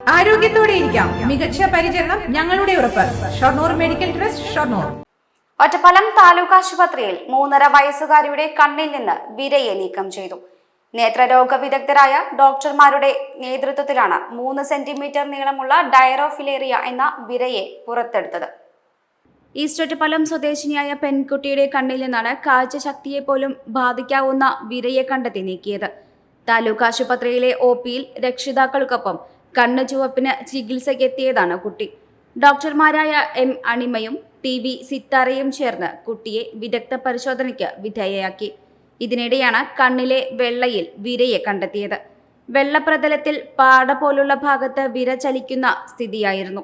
ആരോഗ്യത്തോടെ ഇരിക്കാം. മികച്ച പരിചരണം ഞങ്ങളുടെ ഉറപ്പ്. Shoranur medical trust Shoranur. Ottapalam taluk ആശുപത്രിയിൽ മൂന്നര വയസ്സുകാരിയുടെ കണ്ണിൽ നിന്ന് വിരയെ നീക്കം ചെയ്തു. നേത്രരോഗ വിദഗ്ധരായ ഡോക്ടർമാരുടെ നേതൃത്വത്തിലാണ് മൂന്ന് സെന്റിമീറ്റർ നീളമുള്ള ഡയറോഫിലേറിയ എന്ന വിരയെ പുറത്തെടുത്തത്. ഈസ്റ്റ് ഒറ്റപ്പാലം സ്വദേശിനിയായ പെൺകുട്ടിയുടെ കണ്ണിൽ നിന്നാണ് കാഴ്ചശക്തിയെ പോലും ബാധിക്കാവുന്ന വിരയെ കണ്ടെത്തി നീക്കിയത്. താലൂക്ക് ആശുപത്രിയിലെ ഒ പിയിൽ രക്ഷിതാക്കൾക്കൊപ്പം കണ്ണ് ചുവപ്പിന് ചികിത്സയ്ക്കെത്തിയതാണ് കുട്ടി. ഡോക്ടർമാരായ എം അണിമയും ടി വി സിത്താരയും ചേർന്ന് കുട്ടിയെ വിദഗ്ധ പരിശോധനയ്ക്ക് വിധേയയാക്കി. ഇതിനിടെയാണ് കണ്ണിലെ വെള്ളയിൽ വിരയെ കണ്ടെത്തിയത്. വെള്ളപ്രതലത്തിൽ പാട പോലുള്ള ഭാഗത്ത് വിര ചലിക്കുന്ന സ്ഥിതിയായിരുന്നു.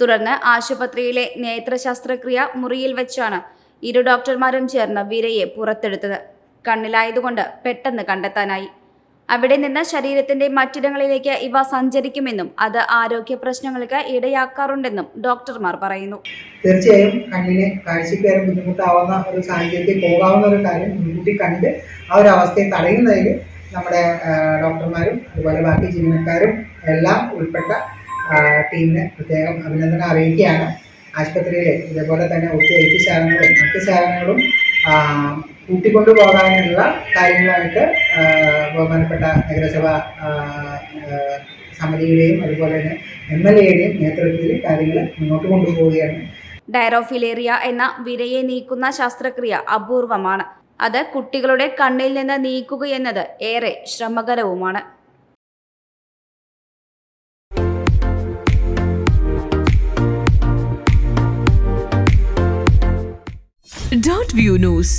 തുടർന്ന് ആശുപത്രിയിലെ നേത്ര ശസ്ത്രക്രിയ മുറിയിൽ വെച്ചാണ് ഇരു ഡോക്ടർമാരും ചേർന്ന് വിരയെ പുറത്തെടുത്തത്. കണ്ണിലായതുകൊണ്ട് പെട്ടെന്ന് കണ്ടെത്താനായി. അവിടെ നിന്ന് ശരീരത്തിന്റെ മറ്റിടങ്ങളിലേക്ക് ഇവ സഞ്ചരിക്കുമെന്നും അത് ആരോഗ്യ പ്രശ്നങ്ങൾക്ക് ഇടയാക്കാറുണ്ടെന്നും ഡോക്ടർമാർ പറയുന്നു. തീർച്ചയായും കണ്ണിന് കാഴ്ചയ്ക്കേറെ ബുദ്ധിമുട്ടാവുന്ന ഒരു സാഹചര്യത്തിൽ പോകാവുന്ന ഒരു കാര്യം മുൻകൂട്ടി കണ്ട് ആ ഒരു അവസ്ഥയെ തടയുന്നതിൽ നമ്മുടെ ഡോക്ടർമാരും അതുപോലെ ബാക്കി ജീവനക്കാരും എല്ലാം ഉൾപ്പെട്ട ടീമിന് പ്രത്യേകം അഭിനന്ദനം അറിയിക്കുകയാണ്. ആശുപത്രിയിലെ ഇതേപോലെ തന്നെ ഒത്തിരി ഐ ടി സേവനങ്ങളും മറ്റ് സേവനങ്ങളും കൂട്ടിക്കൊണ്ടു പോകാനുള്ള കാര്യങ്ങളായിട്ട് ബഹുമാനപ്പെട്ട നഗരസഭ സമിതിയുടെയും അതുപോലെ തന്നെ എം എൽ എയുടെയും നേതൃത്വത്തിൽ കാര്യങ്ങൾ മുന്നോട്ട് കൊണ്ടുപോവുകയാണ്. ഡയറോഫിലേറിയ എന്ന വിരയെ നീക്കുന്ന ശസ്ത്രക്രിയ അപൂർവമാണ്. അത് കുട്ടികളുടെ കണ്ണിൽ നിന്ന് നീക്കുകയെന്നത് ഏറെ ശ്രമകരവുമാണ്. Dot view news